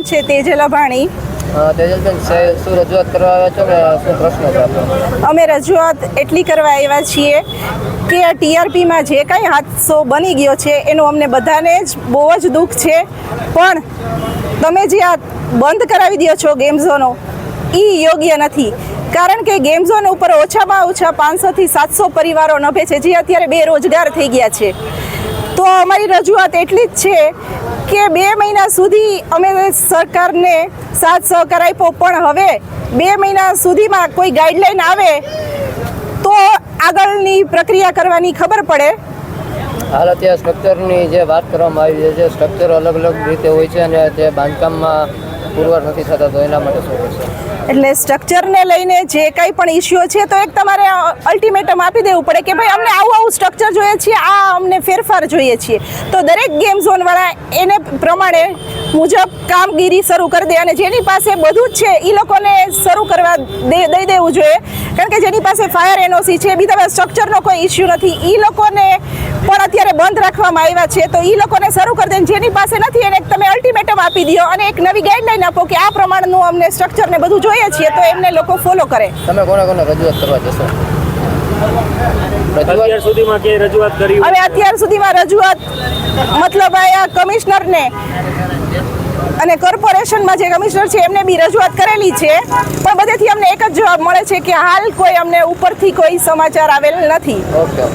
છે તેજલ અભાણી. તેજલબેન શું રજૂઆત કરવા આવ્યા છો કે શું પ્રશ્ન છે અમે રજૂઆત એટલી કરવા આવ્યા છીએ કે આ ટીઆરપીમાં જે કાંઈ હાદસો બની ગયો છે એનું અમને બધાને જ બહુ જ દુઃખ છે. પણ તમે જે આ બંધ કરાવી દો છો ગેમ ઝોનો એ યોગ્ય નથી. કારણ કે ગેમ ઝોન ઉપર ઓછામાં ઓછા પાંચસોથી સાતસો પરિવારો નભે છે જે અત્યારે બેરોજગાર થઈ ગયા છે. તો અમારી રજૂઆત એટલી જ છે કે બે મહિના સુધી અમે સરકારને સાથ સહકાર આપ્યો, પણ હવે બે મહિના સુધીમાં કોઈ ગાઈડલાઈન આવે તો આગળની પ્રક્રિયા કરવાની ખબર પડે. હાલ અત્યારે સ્ટ્રક્ચરની જે વાત કરવામાં આવી છે સ્ટ્રક્ચર અલગ અલગ રીતે હોય છે અને તે બાંધકામમાં પુરવાર નથી થતા, તો એના માટે શું કરશે? એટલે સ્ટ્રક્ચરને લઈને જે કંઈ પણ ઇસ્યુઓ છે, તો એક તમારે અલ્ટિમેટમ આપી દેવું પડે કે ભાઈ, અમને આવું આવું સ્ટ્રક્ચર જોઈએ છીએ, આ અમને ફેરફાર જોઈએ છીએ. તો દરેક ગેમ ઝોનવાળા એને પ્રમાણે મુજબ કામગીરી શરૂ કરી દે અને જેની પાસે બધું જ છે એ લોકોને શરૂ કરવા દઈ દેવું જોઈએ. કારણ કે જેની પાસે ફાયર એનઓસી છે બીજા બધા સ્ટ્રક્ચરનો કોઈ ઇસ્યુ નથી. એ લોકોને પણ અત્યારે બંધ રાખવામાં આવ્યા છે તો એ લોકોને શરૂ કરી દે જેની પાસે નથી એને તમે અલ્ટિમેટમ આપી દો અને એક નવી ગાઈડલાઈન આપો કે આ પ્રમાણનું અમને સ્ટ્રક્ચર ને બધું જોઈએ છીએ તો એમને લોકો ફોલો કરે. તમે કોને કોને રજૂઆત કરવા જશો? અત્યાર સુધીમાં રજૂઆત કરી હવે અત્યાર સુધીમાં રજૂઆત મતલબ આ કમિશનરને અને કોર્પોરેશનમાં જે કમિશનર છે, એમને બી રજૂઆત કરેલી છે. પણ બધેથી અમને એક જ જવાબ મળે છે કે હાલ કોઈ અમને ઉપરથી કોઈ સમાચાર આવેલ નથી.